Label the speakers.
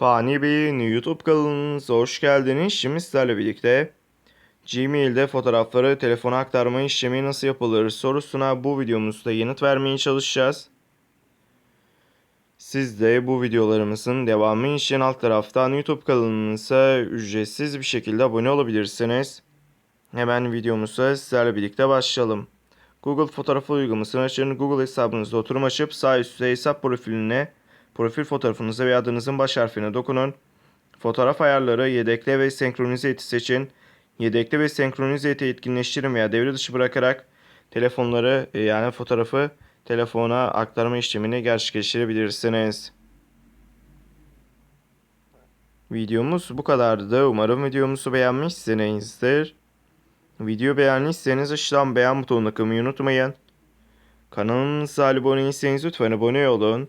Speaker 1: Fani Bey'in YouTube kanalınıza hoş geldiniz. Şimdi sizlerle birlikte Gmail'de fotoğrafları telefona aktarma işlemi nasıl yapılır sorusuna bu videomuzda yanıt vermeye çalışacağız. Siz de bu videolarımızın devamı için alt taraftan YouTube kanalımıza ücretsiz bir şekilde abone olabilirsiniz. Hemen videomuza sizlerle birlikte başlayalım. Google fotoğrafı uygulamasını açın. Google hesabınızda oturum açıp sağ üstte hesap profiline profil fotoğrafınıza ve adınızın baş harfine dokunun. Fotoğraf ayarları yedekle ve senkronize eti seçin. Yedekle ve senkronize eti etkinleştirin veya devre dışı bırakarak telefonları e, yani fotoğrafı telefona aktarma işlemini gerçekleştirebilirsiniz. Videomuz bu kadardı. Umarım videomuzu beğenmişsinizdir. Video beğendiyseniz aşağıdan beğen butonuna kılmayı unutmayın. Kanalımıza abone değilseniz lütfen abone olun.